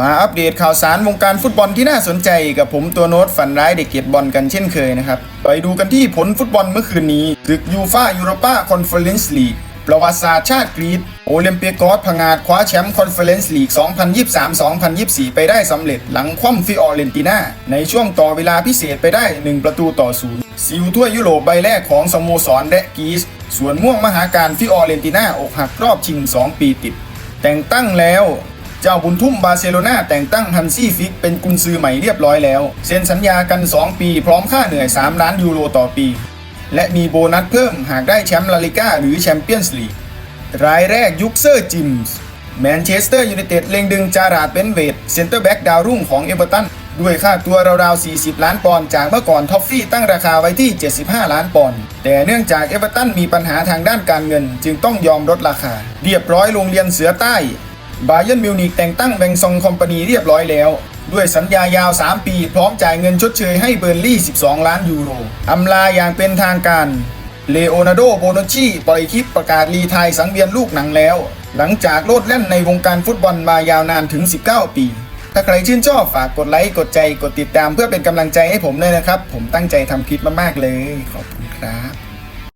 มาอัปเดตข่าวสารวงการฟุตบอลที่น่าสนใจกับผมตัวโน้ตฝันร้ายเด็กเก็บบอลกันเช่นเคยนะครับ ไปดูกันที่ผลฟุตบอลเมื่อคืนนี้ศึกยูฟ่ายูโรปาคอนเฟอเรนซ์ลีกประวัติศาสตร์ชาติกรีซโอลิมเปียกอสพงาดคว้าแชมป์คอนเฟอเรนซ์ลีก 2023-2024 ไปได้สำเร็จหลังคว่ำฟิออเรนติน่า ในช่วงต่อเวลาพิเศษไปได้ 1 ประตูต่อศูนย์ซิลถ้วยยุโรปใบแรกของสโมสรและกรีซส่วนม่วงมหาการฟิออเรนติน่าอกหักรอบชิง 2 ปีติด แต่งตั้งแล้ว เจ้าบุญทุ่มบาร์เซโลนาแต่งตั้งฮันซี่ฟิกเป็นกุนซือใหม่เรียบร้อยแล้ว เซ็นสัญญากัน 2 ปีพร้อมค่าเหนื่อย 3 ล้านยูโรต่อปี และมีโบนัสเพิ่มหากได้แชมป์ลาลิก้าหรือแชมเปี้ยนส์ลีกรายแรกยุคเซอร์จิมส์แมนเชสเตอร์ยูไนเต็ดเล็งดึงจาราดเบนเวดเซ็นเตอร์แบ็กดาวรุ่งของเอเวอร์ตันด้วยค่าตัวราวๆ 40 ล้านปอนด์จากเมื่อก่อนท็อฟฟี่ตั้งราคาไว้ที่ 75 ล้านปอนด์แต่เนื่องจากเอเวอร์ตันมีปัญหาทางด้านการเงิน จึงต้องยอมลดราคา เรียบร้อยโรงเรียนเสือใต้ บาเยนมิวนิกแต่งตั้งแบงซองคอมพานีเรียบร้อยแล้ว ด้วยสัญญายาว 3 ปี พร้อมจ่ายเงินชดเชยให้เบอร์ลี่ 12 ล้านยูโรอำลาอย่างเป็นทางการเลโอนาร์โดโบนชีปล่อยคลิปประกาศรีไทายสังเวียนลูกหนังแล้ว หลังจากโลดแล่นในวงการฟุตบอลมายาวนานถึง 19 ปี ถ้าใครชื่นชอบฝากกดไลค์ กดใจ กดติดตามเพื่อเป็นกำลังใจให้ผมเลยนะครับ ผมตั้งใจทำคลิปมากๆเลย ขอบคุณครับ